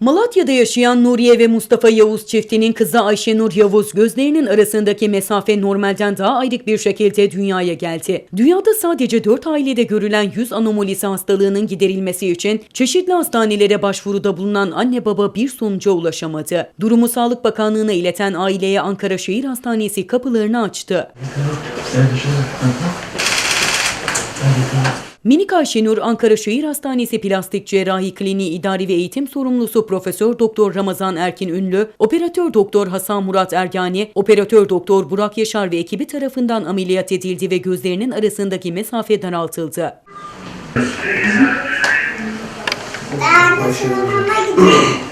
Malatya'da yaşayan Nuriye ve Mustafa Yavuz çiftinin kızı Ayşenur Yavuz gözlerinin arasındaki mesafe normalden daha ayrık bir şekilde dünyaya geldi. Dünyada sadece 4 ailede görülen yüz anomalisi hastalığının giderilmesi için çeşitli hastanelere başvuruda bulunan anne baba bir sonuca ulaşamadı. Durumu Sağlık Bakanlığı'na ileten aileye Ankara Şehir Hastanesi kapılarını açtı. Minik Ayşenur Ankara Şehir Hastanesi Plastik Cerrahi Kliniği İdari ve Eğitim Sorumlusu Profesör Doktor Ramazan Erkin Ünlü, Operatör Doktor Hasan Murat Ergani, Operatör Doktor Burak Yaşar ve ekibi tarafından ameliyat edildi ve gözlerinin arasındaki mesafe daraltıldı. Anasının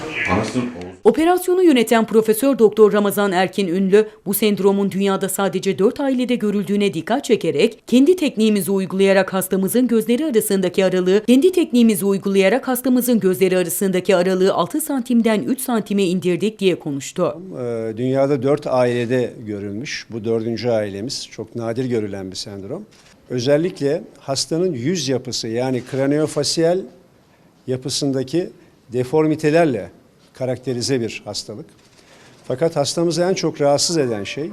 Operasyonu yöneten Profesör Doktor Ramazan Erkin Ünlü, bu sendromun dünyada sadece 4 ailede görüldüğüne dikkat çekerek, kendi tekniğimizi uygulayarak hastamızın gözleri arasındaki aralığı, kendi tekniğimizi uygulayarak hastamızın gözleri arasındaki aralığı 6 santimden 3 santime indirdik diye konuştu. Ee, Dünyada dört ailede görülmüş. Bu dördüncü ailemiz. Çok nadir görülen bir sendrom. Özellikle hastanın yüz yapısı yani kraniofasyal yapısındaki deformitelerle karakterize bir hastalık. Fakat hastamızı en çok rahatsız eden şey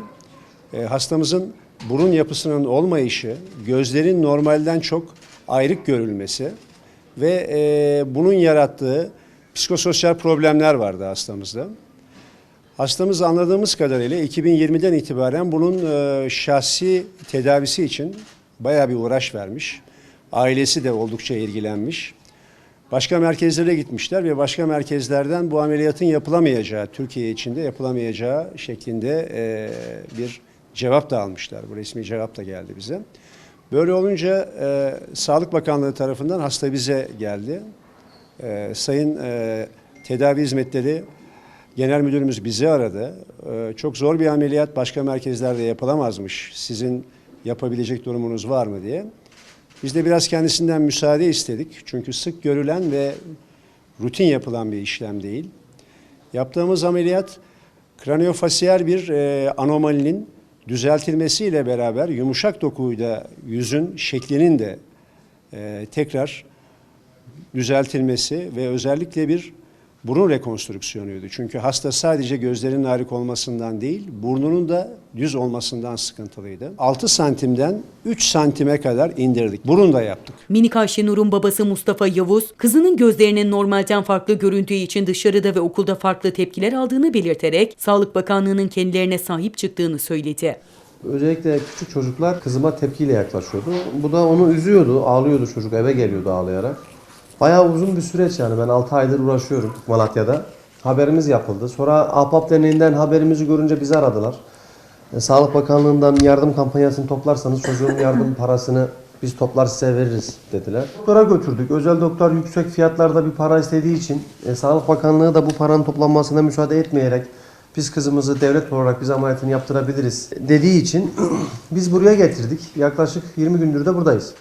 e, hastamızın burun yapısının olmayışı, gözlerin normalden çok ayrık görülmesi ve e, bunun yarattığı psikososyal problemler vardı hastamızda. Hastamız anladığımız kadarıyla 2020'den itibaren bunun e, şahsi tedavisi için bayağı bir uğraş vermiş. Ailesi de oldukça ilgilenmiş. Başka merkezlere gitmişler ve başka merkezlerden bu ameliyatın yapılamayacağı, Türkiye içinde yapılamayacağı şeklinde e, bir cevap da almışlar. Bu resmi cevap da geldi bize. Böyle olunca e, Sağlık Bakanlığı tarafından hasta bize geldi. E, Sayın e, Tedavi Hizmetleri Genel Müdürümüz bizi aradı. E, çok zor bir ameliyat başka merkezlerde yapılamazmış. Sizin yapabilecek durumunuz var mı diye. Biz de biraz kendisinden müsaade istedik. Çünkü sık görülen ve rutin yapılan bir işlem değil. Yaptığımız ameliyat kraniofasyal bir e, anomalinin düzeltilmesiyle beraber yumuşak dokuyla yüzün şeklinin de e, tekrar düzeltilmesi ve özellikle bir burun rekonstrüksiyonuydu. Çünkü hasta sadece gözlerinin ağrık olmasından değil, burnunun da düz olmasından sıkıntılıydı. 6 santimden 3 santime kadar indirdik. Burun da yaptık. Minik Ayşenur'un babası Mustafa Yavuz, kızının gözlerinin normalden farklı görüntüğü için dışarıda ve okulda farklı tepkiler aldığını belirterek Sağlık Bakanlığı'nın kendilerine sahip çıktığını söyledi. Özellikle küçük çocuklar kızıma tepkiyle yaklaşıyordu. Bu da onu üzüyordu. Ağlıyordu çocuk eve geliyordu ağlayarak. Bayağı uzun bir süreç yani. Ben 6 aydır uğraşıyorum Malatya'da. Haberimiz yapıldı. Sonra APAP Derneği'nden haberimizi görünce bizi aradılar. E, Sağlık Bakanlığı'ndan yardım kampanyasını toplarsanız çocuğun yardım parasını biz toplar size veririz dediler. Doktora götürdük. Özel doktor yüksek fiyatlarda bir para istediği için e, Sağlık Bakanlığı da bu paranın toplanmasına müsaade etmeyerek biz kızımızı devlet olarak biz ameliyatını yaptırabiliriz dediği için biz buraya getirdik. Yaklaşık 20 gündür de buradayız.